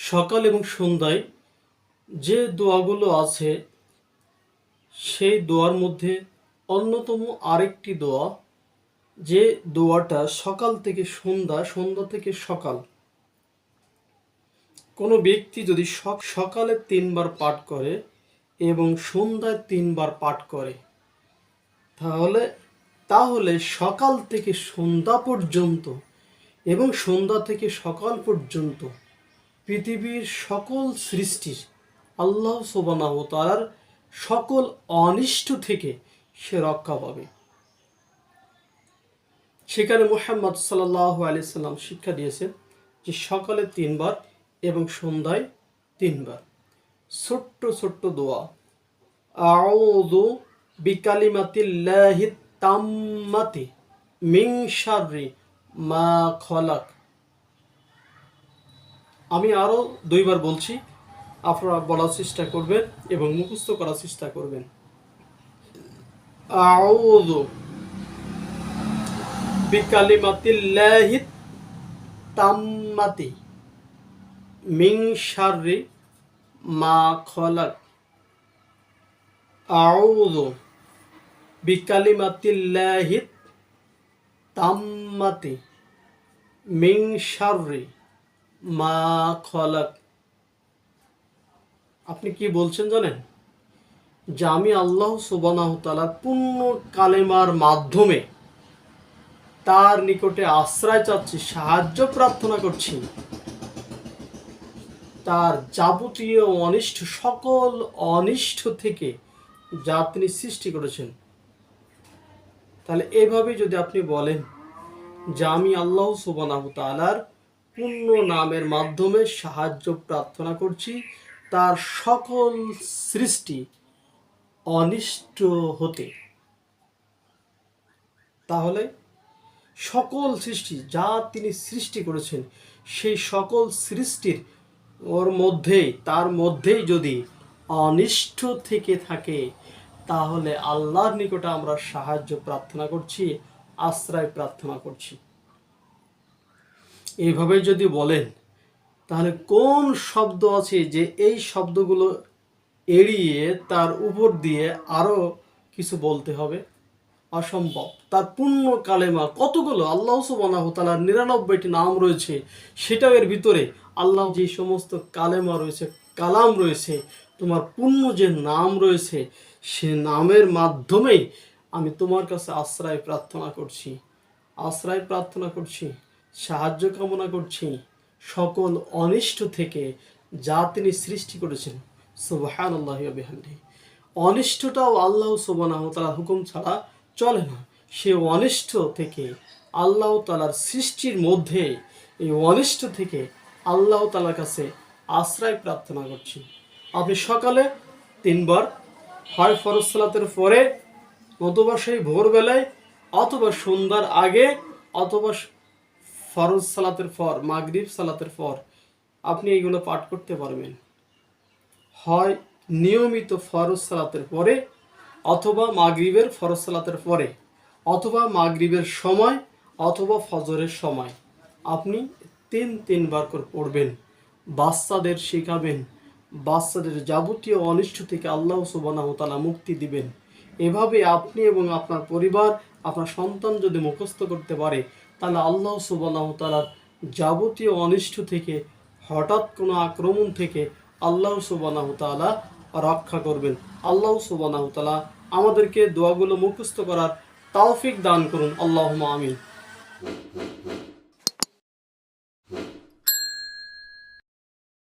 সকাল এবং সন্ধ্যায় যে দোয়াগুলো আছে, সেই দোয়ার মধ্যে অন্যতম আরেকটি দোয়া, যে দোয়াটা সকাল থেকে সন্ধ্যা সন্ধ্যা থেকে সকাল। কোনো ব্যক্তি যদি সক- সকালে তিনবার পাঠ করে এবং সন্ধ্যায় তিনবার পাঠ করে, তাহলে তাহলে সকাল থেকে সন্ধ্যা পর্যন্ত এবং সন্ধ্যা থেকে সকাল পর্যন্ত পৃথিবীর সকল সৃষ্টির আল্লাহ সোবানাহ তালার সকল অনিষ্ট থেকে সে রক্ষা পাবে। সেখানে মোহাম্মদ সাল্লাহ আলি সাল্লাম শিক্ষা দিয়েছেন যে সকালে তিনবার এবং সন্ধ্যায় তিনবার। ছোট্ট ছোট্ট দোয়া। আউযু বিকালিমাতিল্লাহি তাম্মাতি শাররি মা খলাক। আমি আরও দুইবার বলছি, আপনারা বলার চেষ্টা করবেন এবং মুখস্থ করার চেষ্টা করবেন। আউযু বিকালিমাতিল্লাহি তাম্মাতি মিন শাররি মা খলাক। আউযু বিকালিমাতিল্লাহি তাম্মাতি মিন শাররি মা খলাক। আপনি কি বলছেন জানেন? যে আমি আল্লাহ সুবানাহ তালা পূর্ণ কালেমার মাধ্যমে তার নিকটে আশ্রয় চাচ্ছি, সাহায্য প্রার্থনা করছি। তার যাবতীয় অনিষ্ট, সকল অনিষ্ট থেকে যা তিনি সৃষ্টি করেছেন। তাহলে এভাবে যদি আপনি বলেন যে আমি আল্লাহ সুবানাহ তালার পূর্ণ নামের মাধ্যমে সাহায্য প্রার্থনা করছি। তার সকল সৃষ্টি অনিষ্ট হতে। তাহলে সকল সৃষ্টি যা তিনি সৃষ্টি করেছেন, সেই সকল সৃষ্টির ওর মধ্যেই, তার মধ্যেই যদি অনিষ্ট থেকে থাকে, তাহলে আল্লাহর নিকটে আমরা সাহায্য প্রার্থনা করছি, আশ্রয় প্রার্থনা করছি। এইভাবে যদি বলেন, তাহলে কোন শব্দ আছে যে এই শব্দগুলো এড়িয়ে তার উপর দিয়ে আরও কিছু বলতে হবে? অসম্ভব। তার পূর্ণ কালেমা কতগুলো? আল্লাহ সুবাহ তালার নিরানব্বইটি নাম রয়েছে, সেটাও এর ভিতরে। আল্লাহ যে সমস্ত কালেমা রয়েছে, কালাম রয়েছে, তোমার পূর্ণ যে নাম রয়েছে, সে নামের মাধ্যমেই আমি তোমার কাছে আশ্রয় প্রার্থনা করছি। আশ্রয় প্রার্থনা করছি। সাহায্য কামনা করছি সকল অনিষ্ট থেকে যা তিনি সৃষ্টি করেছেন। সুবাহান আল্লাহ বেহান্দি অনিষ্টটাও আল্লাহ সুবানাহ তালার হুকুম ছাড়া চলে না। সে অনিষ্ট থেকে আল্লাহ তালার সৃষ্টির মধ্যে এই অনিষ্ট থেকে আল্লাহ তালার কাছে আশ্রয় প্রার্থনা করছি। আপনি সকালে তিনবার হয় ফরজ সালাতের পরে অথবা সেই ভোরবেলায় অথবা সন্ধ্যার আগে অথবা ফরজ সালাতের পর, মাগরিব সালাতের পর আপনি এইগুলো পাঠ করতে পারবেন। হয় নিয়মিত ফরজ সালাতের পরে অথবা মাগরিবের ফরজ সালাতের পরে, অথবা মাগরিবের সময় অথবা ফজরের সময় আপনি তিন তিনবার করে পড়বেন। বাচ্চাদের শেখাবেন, বাচ্চাদের যাবতীয় অনিষ্ট থেকে আল্লাহ সুবানাহ তালা মুক্তি দিবেন। এভাবে আপনি এবং আপনার পরিবার, আপনার সন্তান যদি মুখস্থ করতে পারে তাহলে আল্লাহ সুবানাহ তালার যাবতীয় অনিষ্ট থেকে, হঠাৎ কোনো আক্রমণ থেকে আল্লাহ সুবানাহ তালা রক্ষা করবেন। আল্লাহ সুবানাহ তালা আমাদেরকে দোয়াগুলো মুখস্থ করার তাওফিক দান করুন। আল্লাহ আমিন।